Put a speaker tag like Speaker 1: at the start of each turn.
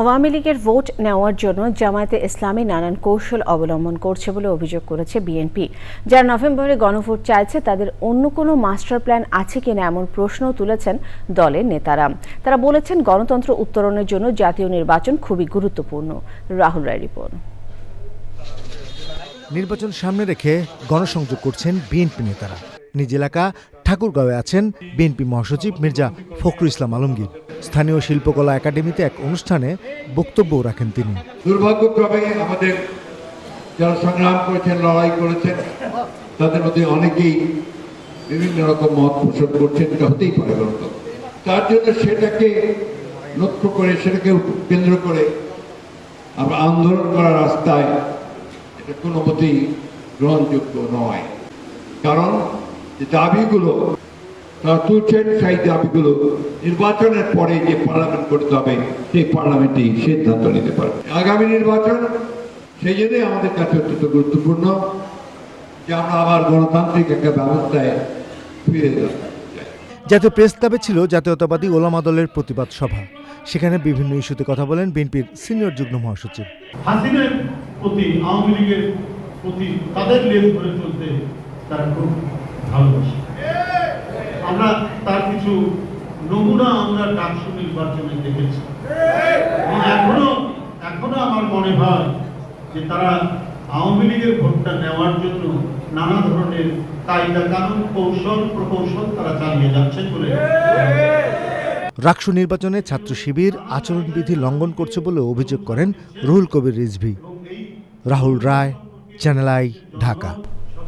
Speaker 1: আওয়ামী লীগের ভোট নেওয়ার জন্য জামায়াতে ইসলামী নানান কৌশল অবলম্বন করছে বলে অভিযোগ করেছে বিএনপি। যারা নভেম্বরে গণভোট চাইছে, তাদের অন্য কোনো মাস্টার প্ল্যান আছে কিনা এমন প্রশ্নও তুলেছেন দলের নেতারা। তারা বলেছেন, গণতন্ত্র উত্তরণের জন্য জাতীয় নির্বাচন খুবই গুরুত্বপূর্ণ। রাহুল রায় রিপোর্ট।
Speaker 2: নির্বাচন সামনে রেখে গণসংযোগ করছেন বিএনপি নেতারা। নিজ এলাকা ঠাকুরগাঁওয়ে আছেন বিএনপি মহাসচিব মির্জা ফখরুল ইসলাম আলমগীর। স্থানীয় শিল্পকলা একাডেমিতে এক অনুষ্ঠানে বক্তব্যও রাখেন তিনি।
Speaker 3: দুর্ভাগ্যক্রমে আমাদের যারা সংগ্রাম করেছেন, লড়াই করেছেন, তাদের মধ্যে অনেকেই বিভিন্ন রকম মত পোষণ করছেন, এটা হতেই পারে তার জন্য সেটাকে লক্ষ্য করে, সেটাকে কেন্দ্র করে আমরা আন্দোলন করার রাস্তায় এটা কোনো মতেই গ্রহণযোগ্য নয়। কারণ যে দাবিগুলো তুলছেন সেই দাবিগুলো। নির্বাচনের পরে যে পার্লামেন্ট করতে হবে সেই পার্লামেন্টেই সিদ্ধান্ত নিতে পারবে। আগামী নির্বাচন সেই জন্যই আমাদের কাছে অত্যন্ত গুরুত্বপূর্ণ যে আমরা আবার গণতান্ত্রিক একটা ব্যবস্থায় ফিরে যাই
Speaker 2: জাতীয় প্রেস ক্লাবে ছিল জাতীয়তাবাদী ওলামা দলের প্রতিবাদ সভা। সেখানে বিভিন্ন ইস্যুতে কথা বলেন বিএনপির সিনিয়র যুগ্ম মহাসচিব।
Speaker 4: হাসিনের প্রতি আওয়ামী লীগের প্রতি তাদের লেজ ধরে চলতে তারা খুব ভালোবাসে। আমরা তার কিছু নমুনা আমরা ডাকসু নির্বাচনে দেখেছি। এখনও এখনও আমার মনে হয় যে তারা আওয়ামী লীগের ভোটটা নেওয়ার জন্য নানা ধরনের কায়দা কানুন কৌশল প্রকৌশল তারা চালিয়ে যাচ্ছেন বলে
Speaker 2: রাকসু নির্বাচনে ছাত্র শিবির আচরণবিধি লঙ্ঘন করছে বলে অভিযোগ করেন Ruhul Kabir Rizvi. Rahul Roy channel I Dhaka.